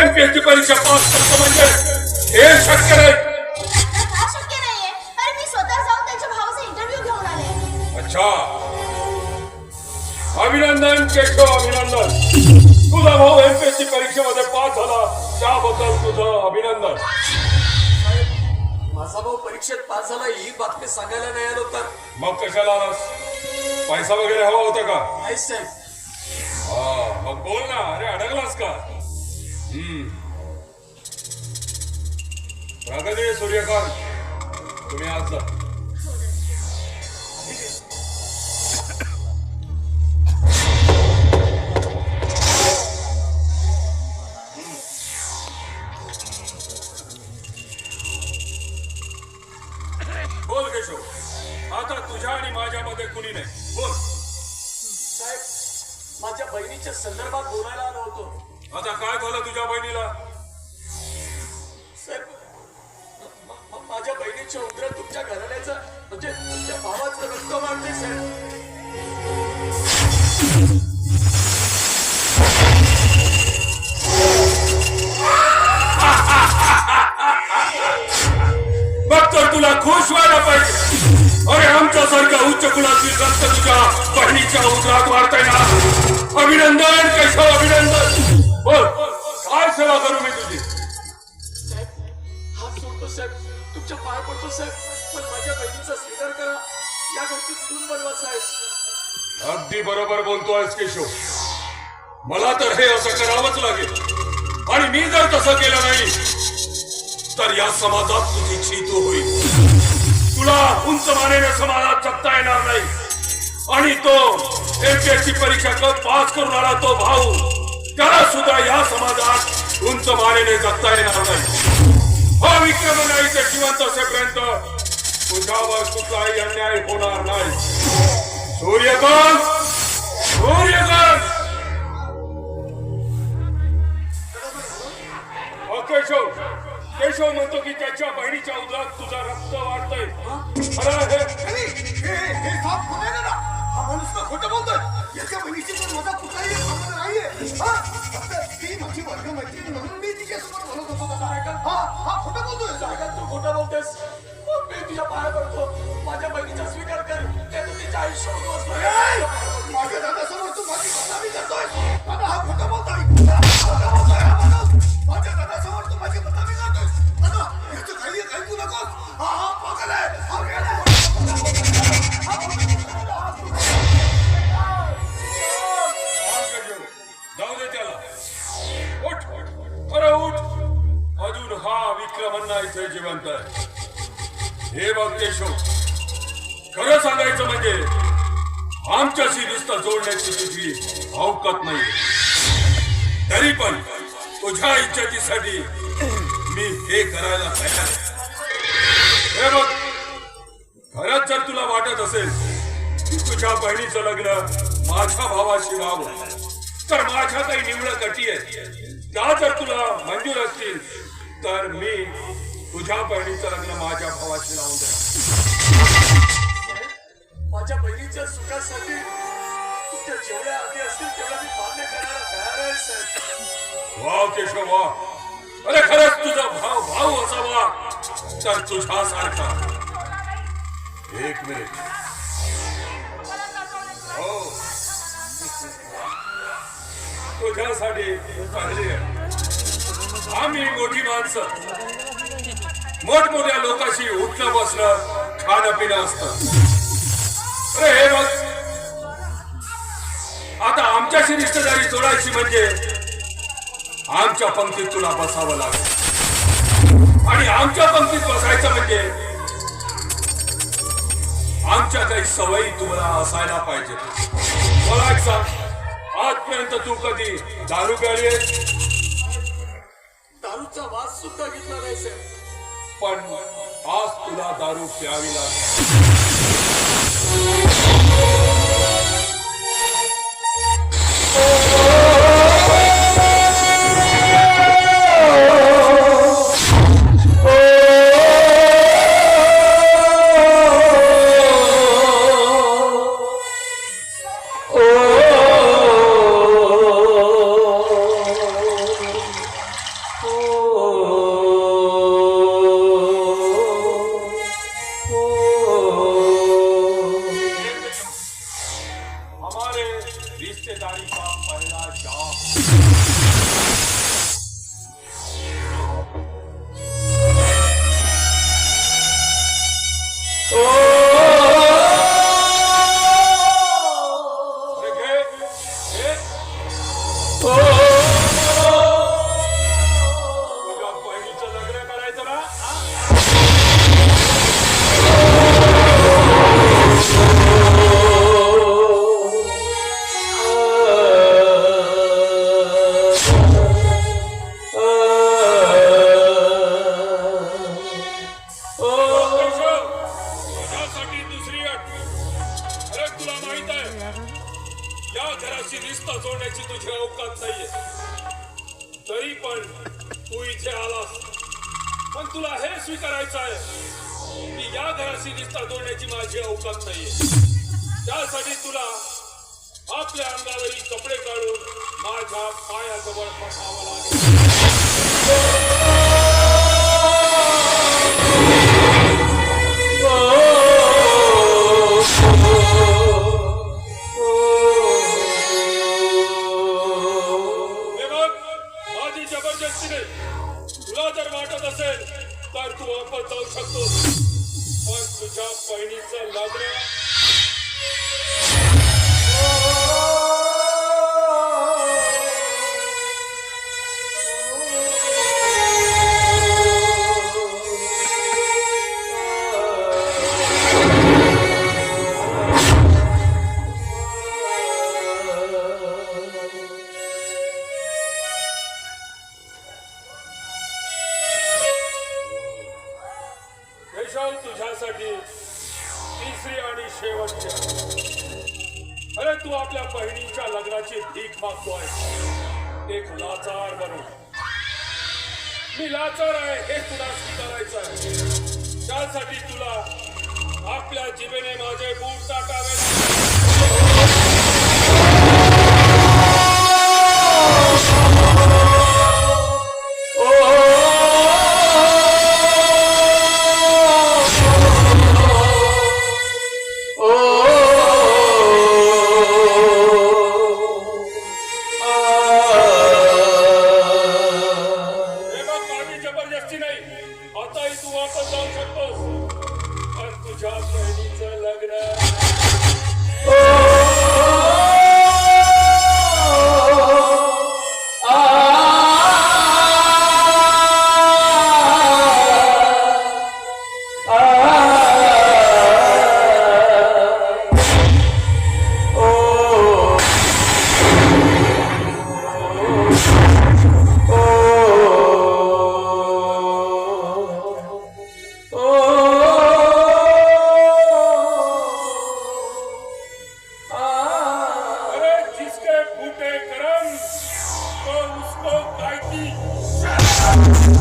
एमपीएसची परीक्षा पास करतो म्हणजे. हे शक्य नाही आता का शक्य नाहीये? अरे मी स्वतः जाऊन त्यांच्या भावाचा इंटरव्ह्यू घेऊन आले. अच्छा. अभिनंदन केशव अभिनंदन. तुझा भाऊ एमपीएससी परीक्षेमध्ये पास झाला. त्याबद्दल तुझं अभिनंदन. माझा भाऊ परीक्षेत पास झाला ही बातमी सांगायला नाही आलो तर? मग कशाला? आलास पैसा वगैरे हवा होता का? नाही साहेब. हा मग बोल ना. अरे अडकलास का? प्रगती सूर्यकांत तुम्ही आज जा. तुमच्या घराण्याचं म्हणजे तुमच्या भावाचं रक्त वाढते साहेब मग तर तुला खुश व्हायला पाहिजे. अरे आमच्यासारख्या उच्च कुलातील रक्त तुझ्या बहिणीच्या उदरात वाढताय ना. अभिनंदन केशव अभिनंदन. बोल. काय सेवा करू मी तुझी? तुमच्या पाय पडतो साहेब. पण माझ्या बहिणीचा स्वीकार करा. या घरची सून बनवा साहेब. अगदी बरोबर बोलतोय केशव. मला तर हे असं करावंच लागेल. आणि मी जर तसं केलं नाही तर या समाजात तुझी चीतू होईल. तुला उंच मानेने समाजात जगता येणार नाही. आणि तो एमपीएससी परीक्षा क- पास करून आला तो भाऊ त्याला सुद्धा या समाजात उंच मानेने जगता येणार नाही. हा विक्रम नाही ते जिवंत असेपर्यंत तुझ्यावर कुठलाही अन्याय होणार नाही. सूर्यकांत सूर्यकांत अ, केशव! केशव म्हणतो की त्याच्या बहिणीच्या उदरात तुझा रक्त वाढतंय. अरे हे हे हे साप बोलतोय. याच्या बहिणीची माझा कुठलाही नाहीये. फक्त ती माझी वर्ग मैत्रीण म्हणून हा खोटं तू खोटं बोलतेस. मी तुझ्या पाया पडतो? माझ्या बहिणीचा स्वीकार कर. ते तू तिच्या आयुष्य माझ्या हे बघ केशव खरं सांगायचं म्हणजे आमच्याशी रिश्ता जोडण्याची तुझी अवकत नाही तरी पण तुझ्या इच्छेसाठी मी हे करायला तयार हे बघ खरंच जर तुला वाटत असेल की तुझ्या बहिणीचं लग्न माझ्या भावाशी व्हावं तर माझ्या काही निवडक अटी आहेत त्या जर तुला मंजूर असतील तर मी तुझ्या बहिणीचं लग्न माझ्या भावाशी लावून द्या माझ्या बहिणीच्या सुखासाठी तुमच्या जेवढ्या आधी असतील तेवढ्या मी मान्य करायला तयार आहे साहेब. वा केशव वा. अरे खरंच तुझा भाव भाऊ असावा. तर सारखा एक मिनिट हो. तुझ्यासाठी चांगली आहे. आम्ही मोठी माणसं. मोठमोठ्या लोकांशी उठणं बसणं खाणं पिणं असत. अरे हे बघ. आता आमच्याशी रिश्तेदारी जोडायची म्हणजे आमच्या पंक्तीत तुला बसावं लागेल. आणि आमच्या पंक्तीत बसायचं म्हणजे आमच्या काही सवयी तुला असायला पाहिजे. मला एक सांग आजपर्यंत तू कधी दारू प्याली दारूचा वास सुद्धा घेतला नाही सर पण आज तुला दारू प्यावी लागेल. या घराशी रिश्ता जोडण्याची तुझी अवकात नाहीये. तरी पण तू इथे आलास. पण तुला हे स्वीकारायचं आहे की या घराशी रिश्ता जोडण्याची माझी अवकात नाहीये. त्यासाठी तुला आपल्या अंगावरील कपडे काढून माझ्या पायाजवळ पसावं लागेल. बहिणीचं लग्न आपल्या बहिणीच्या लग्नाची भीक मागतोय एक लाचार बनू मी लाचार आहे हे तुला स्वीकारायचं आहे. त्यासाठी तुला आपल्या जीवेने माझे बूट टाकावे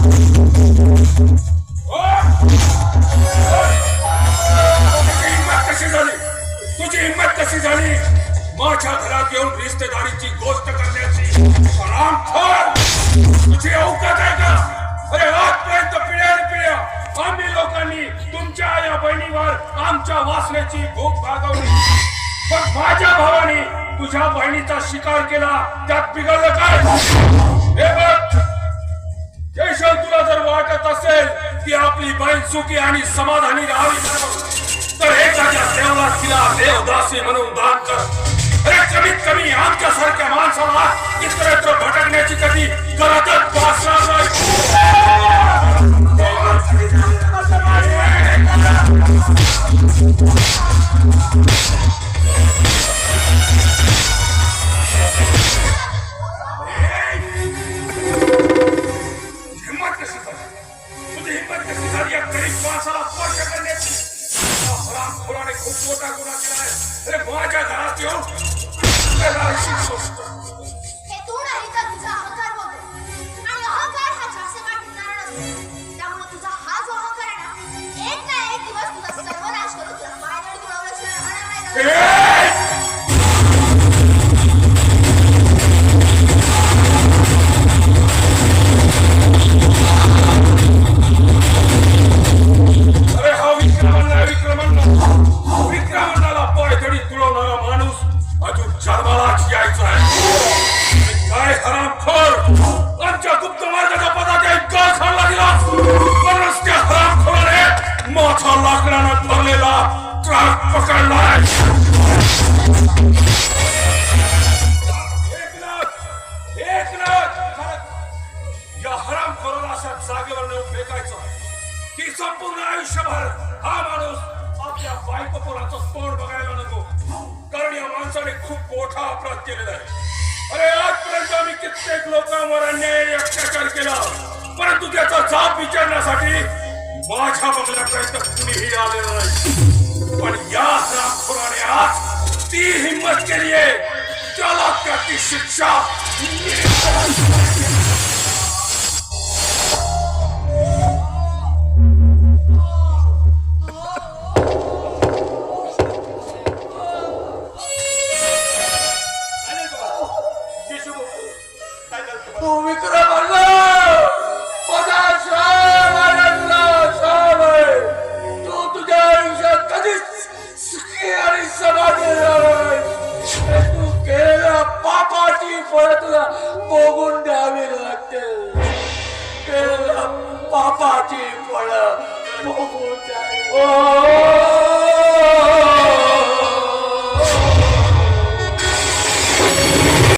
तुझी हिंमत कशी झाली? तुझी हिंमत कशी झाली? माझ्या घरात येऊन रिश्तेदारीची गोष्ट करण्याची रामखोर तुझी अवकात आहे का? अरे आजपर्यंत पिढ्या पिढ्या आम्ही लोकांनी तुमच्या या बहिणीवर आमच्या वासनेची भूक भागवली. पण माझ्या भावाने तुझ्या बहिणीचा शिकार केला. त्यात बिघडलं काय? हे बघ. शिक्षण तुला जर वाटत असेल की आपली बहीण सुखी आणि समाधानी राहावी तर एखाद्या देवाला तिला देवदासी म्हणून दान कर. अरे कमीत कमी आमच्या सारख्या माणसाला इतरत्र भटकण्याची कधी गरजच भासणार Yeah! संपूर्ण आयुष्यभर हा माणूस आपल्या बायको पोराचं तोंड बघायला नको कारण या माणसाने खूप मोठा अपराध केलेला आहे अरे आजपर्यंत आम्ही कित्येक लोकांवर अन्याय अत्याचार केला परंतु त्याचा जाब विचारण्यासाठी माझ्या बंगल्यापर्यंत कुणीही आलेलं नाही. पण या हरामखोराने आज उसकी हिम्मत के लिए चालक की शिक्षा। போறதுல போகுண்டாவிருக்கு பாப்பாச்சி போல போகுண்டா ஓ